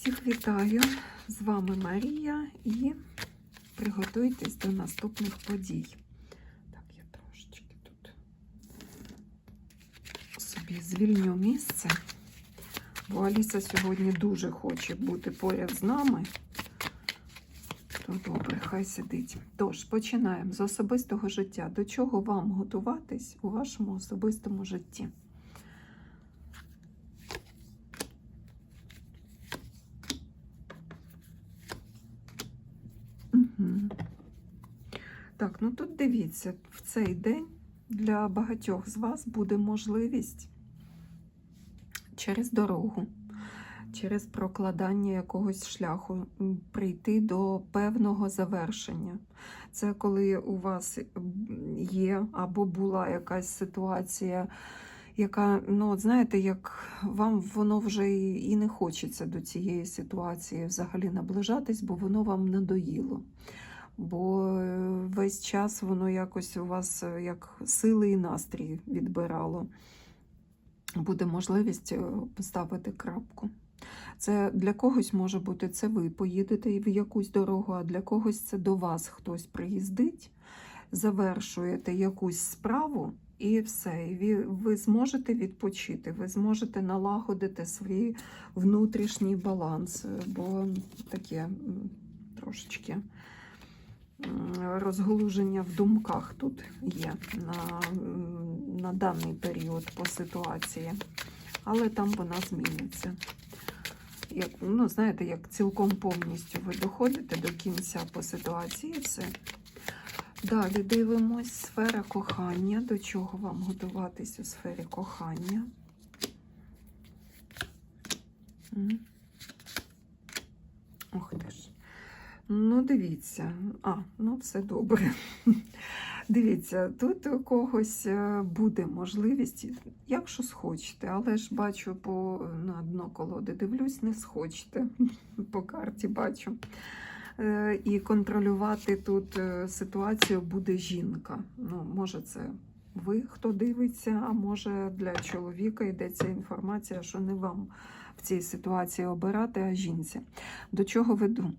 Всіх вітаю! З вами Марія і приготуйтесь до наступних подій. Так, я трошечки тут собі звільню місце, бо Аліса сьогодні дуже хоче бути поряд з нами. То добре, хай сидить. Тож, починаємо з особистого життя. До чого вам готуватись у вашому особистому житті? Угу. Так, ну тут дивіться, в цей день для багатьох з вас буде можливість через дорогу, через прокладання якогось шляху прийти до певного завершення. Це коли у вас є або була якась ситуація, яка, ну, от знаєте, як вам воно вже і не хочеться до цієї ситуації взагалі наближатись, бо воно вам надоїло. Бо е, весь час воно якось у вас е, як сили і настрій відбирало. Буде можливість е, поставити крапку. Це для когось може бути це ви поїдете в якусь дорогу, а для когось це до вас хтось приїздить, завершуєте якусь справу і все. І ви, зможете відпочити, ви зможете налагодити свій внутрішній баланс, бо таке трошечки розгалуження в думках тут є на, на даний період по ситуації, але там вона зміниться. Як, ну, знаєте, як цілком повністю ви доходите до кінця по ситуації, все. Далі дивимось сфера кохання. До чого вам готуватись у сфері кохання? Ох ти. Ну, дивіться. А, ну все добре. Дивіться, тут у когось е, буде можливість, якщо схочете, але ж бачу по на дно колоди дивлюсь, не схочете. По карті бачу. Е, І контролювати тут е, ситуацію буде жінка. Ну, може, це ви, хто дивиться, а може для чоловіка йдеться інформація, що не вам в цій ситуації обирати, а жінці. До чого веду?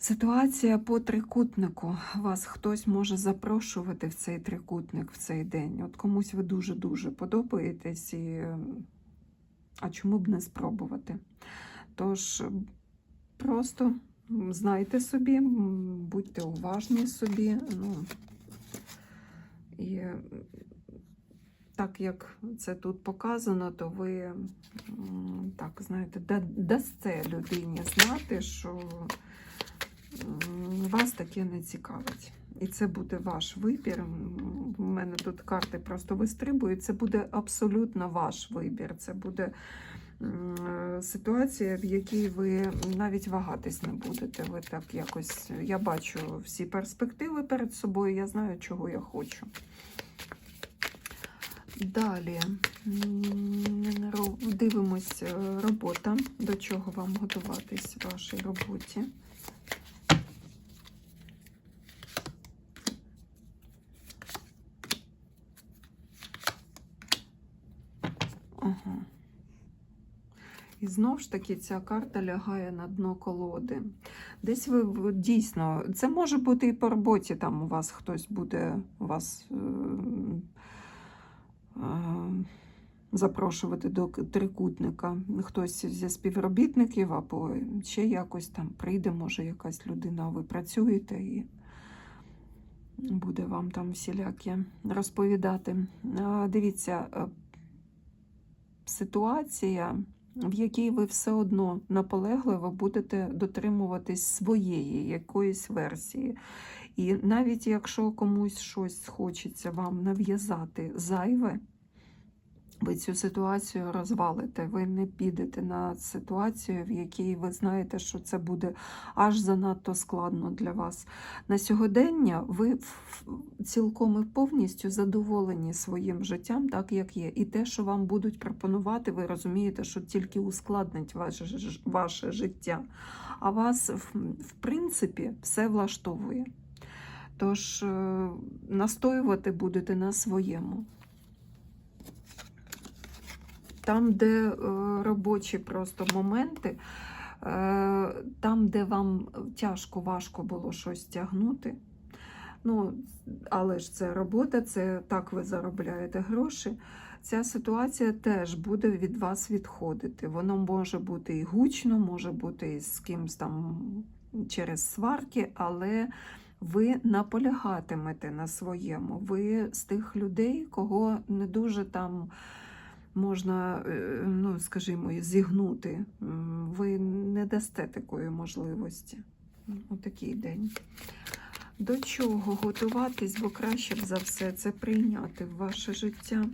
Ситуація по трикутнику. Вас хтось може запрошувати в цей трикутник в цей день. От комусь ви дуже-дуже подобаєтесь, і... а чому б не спробувати? Тож просто знайте собі, будьте уважні собі. Ну, і так як це тут показано, то ви так знаєте, да- дасте людині знати, що вас таке не цікавить. І це буде ваш вибір. У мене тут карти просто вистрибують. Це буде абсолютно ваш вибір. Це буде е, ситуація, в якій ви навіть вагатись не будете. Ви так якось. Я бачу всі перспективи перед собою, я знаю, чого я хочу. Далі дивимось е, робота. До чого вам готуватись в вашій роботі. Знову ж таки ця карта лягає на дно колоди. Десь ви дійсно, це може бути і по роботі, там у вас хтось буде вас е, е, запрошувати до трикутника. Хтось зі співробітників або ще якось там прийде, може якась людина, ви працюєте і буде вам там всіляке розповідати. Дивіться, е, ситуація, в якій ви все одно наполегливо будете дотримуватись своєї якоїсь версії. І навіть якщо комусь щось хочеться вам нав'язати зайве, ви цю ситуацію розвалите. Ви не підете на ситуацію, в якій ви знаєте, що це буде аж занадто складно для вас. На сьогодення ви цілком і повністю задоволені своїм життям, так як є. І те, що вам будуть пропонувати, ви розумієте, що тільки ускладнить ваше, ваше життя. А вас, в, принципі, все влаштовує. Тож е, настоювати будете на своєму. Там, де е, робочі просто моменти, Е, Там, де вам тяжко, важко було щось тягнути. Ну, але ж це робота, це так ви заробляєте гроші. Ця ситуація теж буде від вас відходити. Воно може бути і гучно, може бути і з кимось там через сварки, але ви наполягатимете на своєму. Ви з тих людей, кого не дуже там можна, е, ну, скажімо, зігнути. Ви не дасте такої можливості. Отакий день. До чого готуватись, бо краще б за все це прийняти в ваше життя.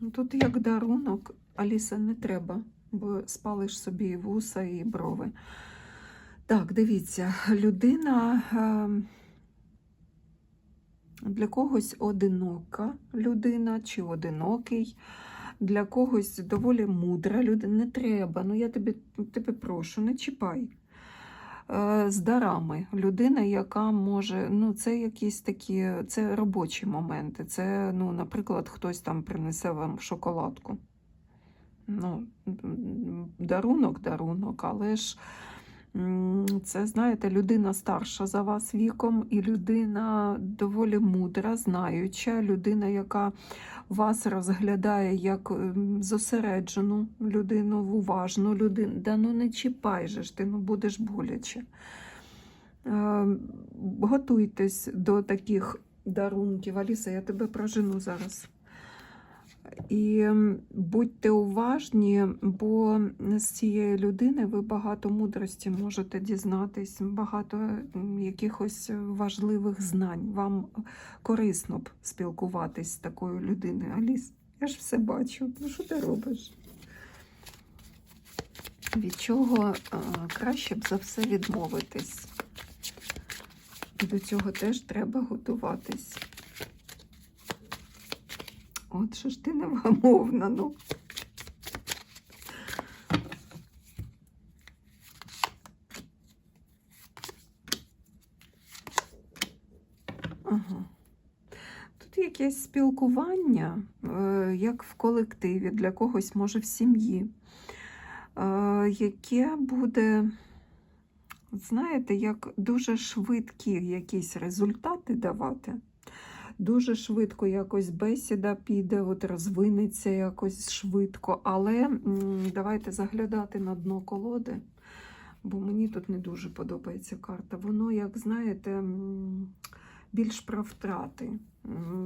Ну, Тут як дарунок, Аліса, не треба, бо спалиш собі вуса, і брови. Так, дивіться, людина е, для когось одинока людина чи одинокий, для когось доволі мудра людина. Не треба. Ну я тебе, тебе прошу, не чіпай. Е, З дарами. Людина, яка може, ну, це якісь такі, це робочі моменти. Це, ну, наприклад, хтось там принесе вам шоколадку. Ну, дарунок, дарунок, але ж це, знаєте, людина старша за вас віком, і людина доволі мудра, знаюча, людина, яка вас розглядає як ем, зосереджену людину, уважну людину. Да ну не чіпай же ж ти, ну будеш боляче. Е, Готуйтесь до таких дарунків. Аліса, я тебе прожену зараз. І будьте уважні, бо з цієї людини ви багато мудрості можете дізнатись, багато якихось важливих знань. Вам корисно б спілкуватись з такою людиною. Аліс, я ж все бачу. Ну що ти робиш? Від чого краще б за все відмовитись. До цього теж треба готуватись. От що ж ти невгамовна, ну. Тут якесь спілкування, е, як в колективі, для когось, може, в сім'ї, е, яке буде, знаєте, як дуже швидкі якісь результати давати. Дуже швидко якось бесіда піде, от розвинеться якось швидко. Але давайте заглядати на дно колоди, бо мені тут не дуже подобається карта. Воно, як знаєте, більш про втрати.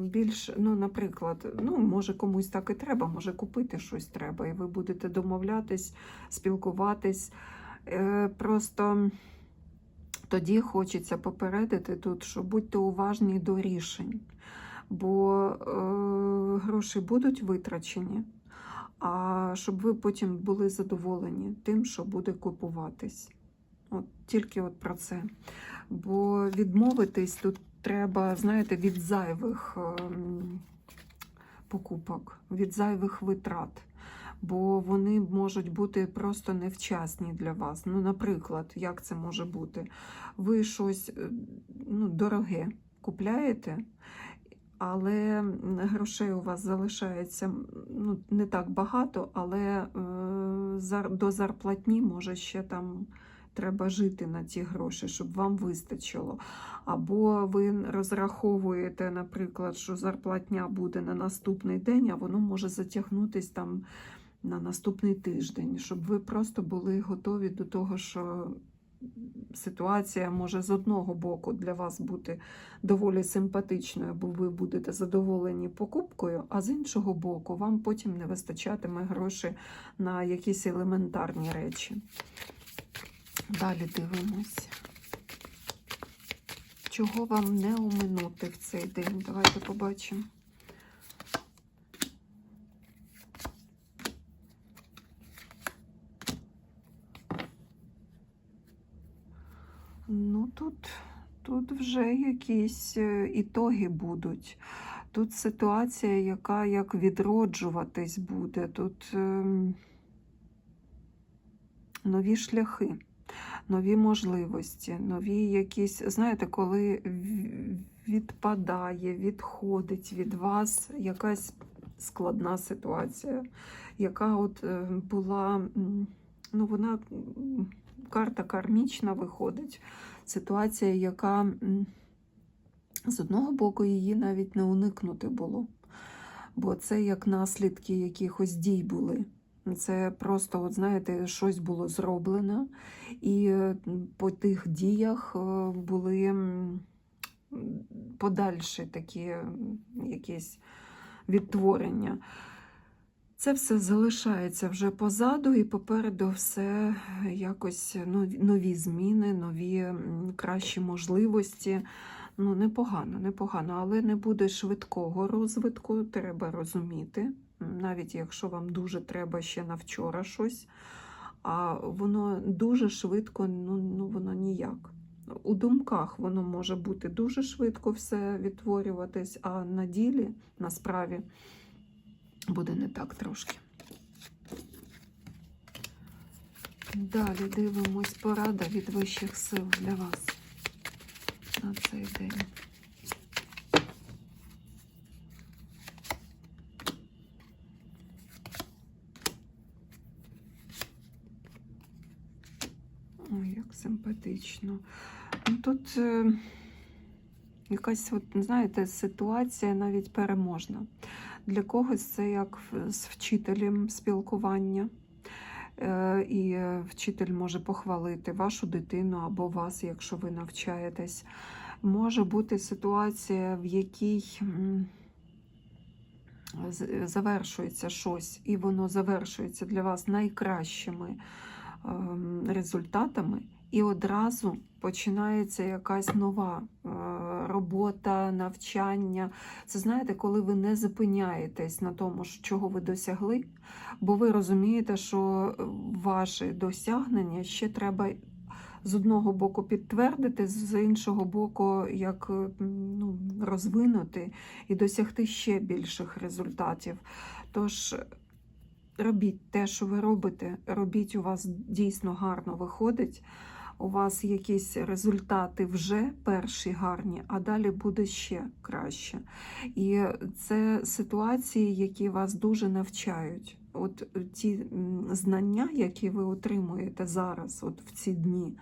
Більш, ну, наприклад, ну, може комусь так і треба, може купити щось треба, і ви будете домовлятись, спілкуватись. Е, Просто тоді хочеться попередити тут, що будьте уважні до рішень, бо е, гроші будуть витрачені, а щоб ви потім були задоволені тим, що буде купуватись. От тільки от про це. Бо відмовитись тут треба, знаєте, від зайвих ем, покупок, від зайвих витрат. Бо вони можуть бути просто невчасні для вас. Ну, наприклад, як це може бути? Ви щось е, ну, дороге купляєте, але грошей у вас залишається ну, не так багато, але е, до зарплатні може ще там треба жити на ті гроші, щоб вам вистачило. Або ви розраховуєте, наприклад, що зарплатня буде на наступний день, а воно може затягнутись там на наступний тиждень, щоб ви просто були готові до того, що ситуація може з одного боку для вас бути доволі симпатичною, бо ви будете задоволені покупкою, а з іншого боку, вам потім не вистачатиме грошей на якісь елементарні речі. Далі дивимось. Чого вам не оминути в цей день? Давайте побачимо. Ну, тут, тут вже якісь е, ітоги будуть. Тут ситуація, яка як відроджуватись буде. Тут ем, нові шляхи, нові можливості, нові якісь, знаєте, коли відпадає, відходить від вас якась складна ситуація, яка от е, була, ну вона карта кармічна виходить. Ситуація, яка з одного боку її навіть не уникнути було. Бо це як наслідки якихось дій були. Це просто, от знаєте, щось було зроблено, і е, по тих діях е, були подальші такі якісь відтворення. Це все залишається вже позаду, і попереду все якось ну, нові зміни, нові кращі можливості. Ну, непогано, непогано, але не буде швидкого розвитку, треба розуміти. Навіть якщо вам дуже треба ще на вчора щось, а воно дуже швидко, ну, ну воно ніяк. У думках воно може бути дуже швидко все відтворюватись, а на ділі, на справі буде не так трошки. Далі дивимось порада від вищих сил для вас на цей день. Ой, як симпатично. Ну, Тут е, якась, от, знаєте, ситуація навіть переможна. Для когось це як з вчителем спілкування. Е, І вчитель може похвалити вашу дитину або вас, якщо ви навчаєтесь. Може бути ситуація, в якій завершується щось, і воно завершується для вас найкращими результатами, і одразу починається якась нова е, робота, навчання. Це знаєте, коли ви не зупиняєтесь на тому, чого ви досягли, бо ви розумієте, що ваші досягнення ще треба з одного боку підтвердити, з іншого боку, як е, ну, розвинути і досягти ще більших результатів. Тож робіть те, що ви робите, робіть, у вас дійсно гарно виходить. У вас якісь результати вже перші гарні, а далі буде ще краще. І це ситуації, які вас дуже навчають. От ті знання, які ви отримуєте зараз, от в ці дні,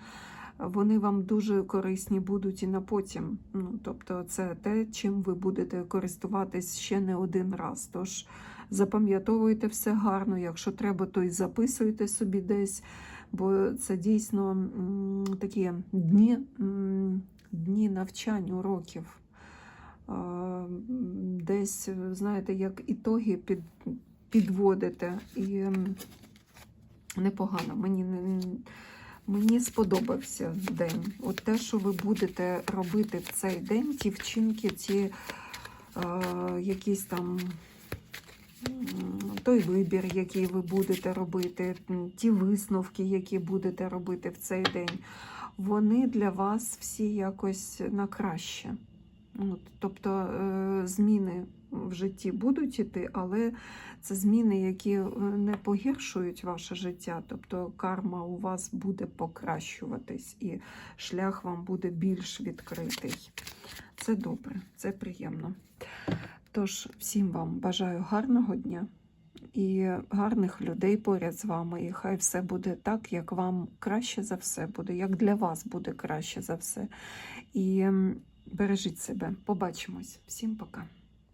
вони вам дуже корисні будуть і на потім. Ну, тобто, це те, чим ви будете користуватись ще не один раз. Тож запам'ятовуйте все гарно. Якщо треба, то й записуйте собі десь, бо це дійсно такі дні, дні навчань, уроків. Десь, знаєте, як ітоги під, підводите. І непогано. Мені. Мені сподобався день. От те, що ви будете робити в цей день, ті вчинки, ті е, якісь там той вибір, який ви будете робити, ті висновки, які будете робити в цей день, вони для вас всі якось на краще. От, тобто е, зміни в житті будуть іти, але це зміни, які е, не погіршують ваше життя. Тобто карма у вас буде покращуватись і шлях вам буде більш відкритий. Це добре, це приємно. Тож, всім вам бажаю гарного дня і гарних людей поряд з вами. І хай все буде так, як вам краще за все буде, як для вас буде краще за все. І бережіть себе. Побачимось. Всім пока.